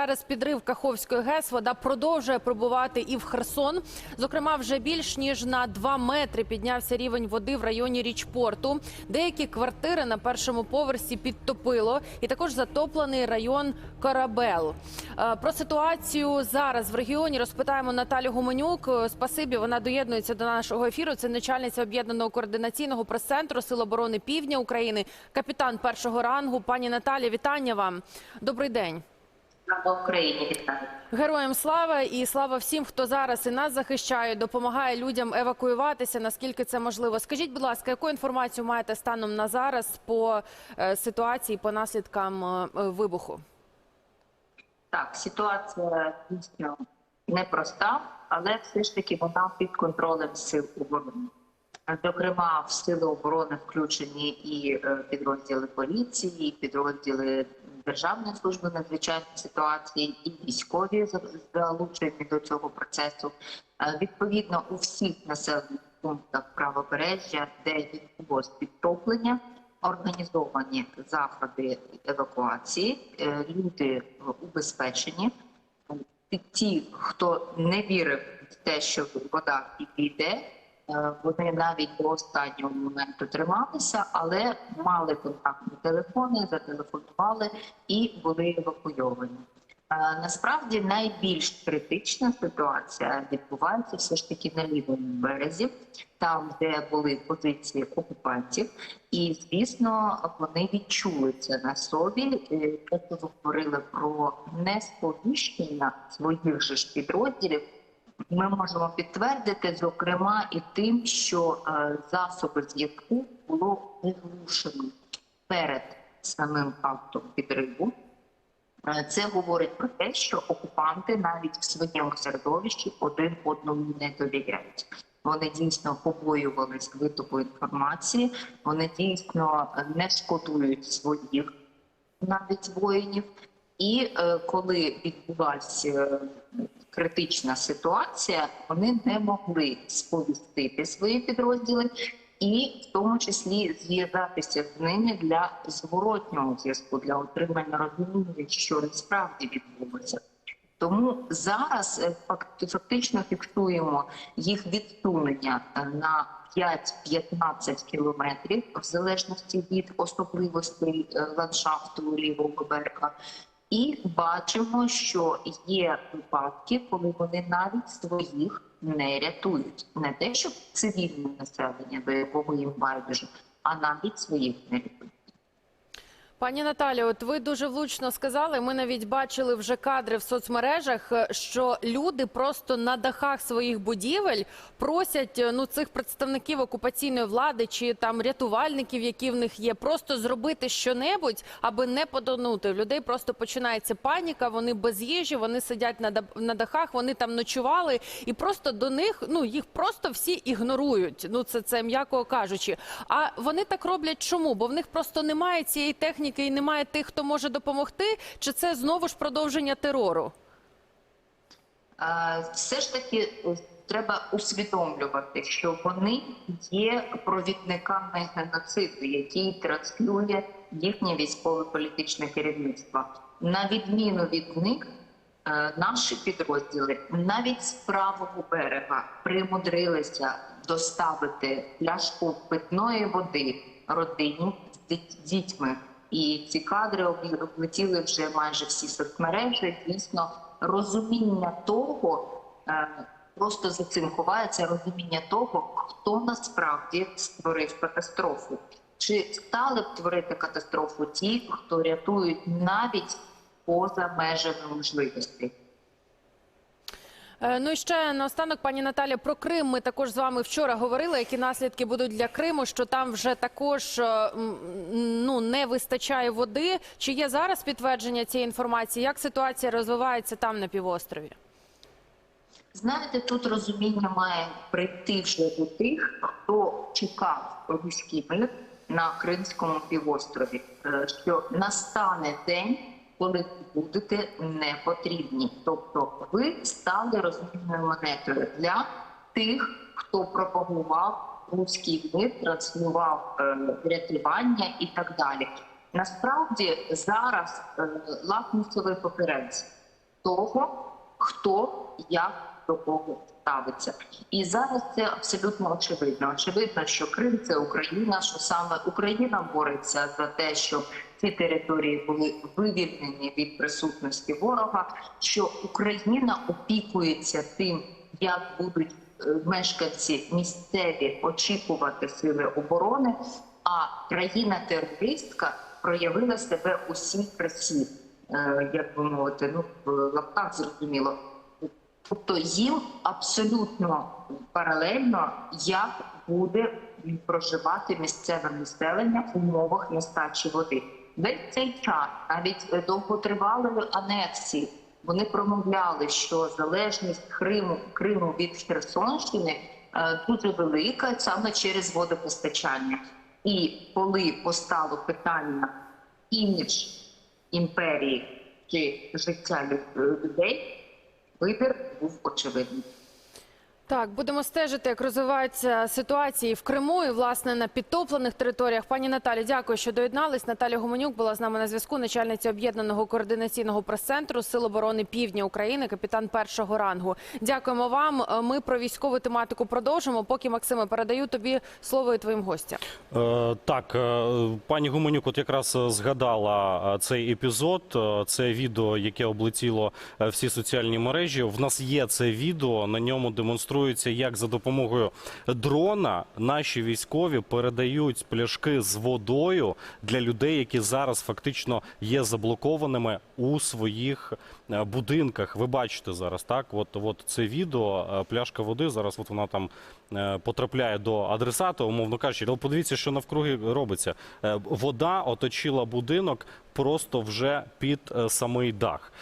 Через підрив Каховської ГЕС вода продовжує пробувати і в Херсон. Зокрема, вже більш ніж на 2 метри піднявся рівень води в районі річпорту. Деякі квартири на першому поверсі підтопило, і також затоплений район Корабел. Е, Про ситуацію зараз в регіоні розпитаємо Наталю Гуменюк. Е, Спасибі, вона доєднується до нашого ефіру. Це начальниця об'єднаного координаційного прес-центру Сил оборони Півдня України, капітан першого рангу. Пані Наталі, вітання вам. Добрий день. Слава Україні, вітаю. Героям слава і слава всім, хто зараз і нас захищає, допомагає людям евакуюватися. Наскільки це можливо? Скажіть, будь ласка, яку інформацію маєте станом на зараз по е, ситуації, по наслідкам е, вибуху? Так, ситуація дійсно непроста, але все ж таки вона під контролем сил оборони. Зокрема, в сили оборони включені і е, підрозділи поліції, і підрозділи Державної служби надзвичайних ситуацій, і військові залучені до цього процесу. Е, Відповідно, у всіх населених пунктах правобережжя, де відбулось підтоплення, організовані заходи евакуації, Е, люди убезпечені. Ті, хто не вірив в те, що вода підійде, е, вони навіть до останнього моменту трималися, але мали контактні телефони, зателефонували і були евакуйовані. Е, Насправді найбільш критична ситуація відбувається все ж таки на лівому березі, там, де були позиції окупантів, і звісно, вони відчули це на собі. Е, ви говорили про несповіщення своїх же ж підрозділів. Ми можемо підтвердити, зокрема, і тим, що е, засоби зв'язку було виглушено перед самим фактом підриву. Е, Це говорить про те, що окупанти навіть в своєму середовищі один одному не довіряють. Вони дійсно побоювались витоку інформації, вони дійсно не шкодують своїх навіть воїнів. І е, коли відбулася е, критична ситуація, вони не могли сповістити свої підрозділи і в тому числі зв'язатися з ними для зворотнього зв'язку, для отримання розуміння, що насправді відбулося. Тому зараз е, фактично фіксуємо їх відсунення е, на 5-15 кілометрів в залежності від особливостей ландшафту лівого берега. І бачимо, що є випадки, коли вони навіть своїх не рятують. Не те, щоб цивільне населення, до якого їм байдуже, а навіть своїх не рятують. Пані Наталі, от ви дуже влучно сказали. Ми навіть бачили вже кадри в соцмережах, е, що люди просто на дахах своїх будівель просять е, ну цих представників окупаційної влади чи там рятувальників, які в них є, просто зробити щонебудь, аби не потонути. В людей просто починається паніка. Вони без їжі, вони сидять на на дахах, вони там ночували, і просто до них ну їх просто всі ігнорують. Ну це це м'яко кажучи. А вони так роблять чому? Бо в них просто немає цієї техніки і немає тих, хто може допомогти. Чи це знову ж продовження терору? Все ж таки е, треба усвідомлювати, що вони є провідниками геноциду, який транслює їхнє військово-політичне керівництво. На відміну від них, е, наші підрозділи навіть з правого берега примудрилися доставити пляшку питної води родині з дітьми. І ці кадри обл- облетіли вже майже всі соцмережі. Дійсно, розуміння того, е, просто за цим ховається розуміння того, хто насправді створив катастрофу. Чи стали б творити катастрофу ті, хто рятують навіть поза межами можливостей? Е, Ну і ще наостанок, пані Наталя, про Крим. Ми також з вами вчора говорили, які наслідки будуть для Криму. Що там вже також е, ну не вистачає води. Чи є зараз підтвердження цієї інформації? Як ситуація розвивається там на півострові? Знаєте, тут розуміння має прийти вже до тих, хто чекав руський на Кримському півострові, е, що настане день, коли будете не потрібні. Тобто ви стали розмінною монетою для тих, хто пропагував руський мир, транслював е, рятування і так далі. Насправді зараз е, лакмусовий папірець того, хто як до кого ставиться. І зараз це абсолютно очевидно. Очевидно, що Крим це Україна, що саме Україна бореться за те, щоб ці території були вивільнені від присутності ворога, що Україна опікується тим, як будуть е, мешканці місцеві очікувати сили оборони, а країна-терористка проявила себе усій красі, е, як би мовити, ну в лапках зрозуміло. Тобто їм абсолютно паралельно, як буде проживати місцеве населення в умовах нестачі води. Весь цей час, навіть е, довготривалої анексії, вони промовляли, що залежність Криму Криму від Херсонщини е, дуже велика саме через водопостачання. І коли постало питання імідж імперії чи життя людей, вибір був очевидний. Так, будемо стежити, як розвиваються ситуації в Криму і власне на підтоплених територіях. Пані Наталі, дякую, що доєднались. Наталя Гуменюк була з нами на зв'язку. Начальниця об'єднаного координаційного прес-центру Сил оборони Півдня України, капітан першого рангу. Дякуємо вам. Ми про військову тематику продовжимо. Поки Максиме передаю тобі слово і твоїм гостям. Е, Так, е, пані Гуменюк от якраз е, згадала е, цей епізод. Це відео, яке облетіло всі соціальні мережі. В нас є це відео. На ньому демонструється, як за допомогою дрона наші військові передають пляшки з водою для людей, які зараз фактично є заблокованими у своїх е, будинках. Ви бачите зараз, так? От, от це відео, е, пляшка води. Зараз от вона там е, потрапляє до адресата, умовно кажучи. Але подивіться, що навкруги робиться. Вода оточила будинок просто вже під самий дах.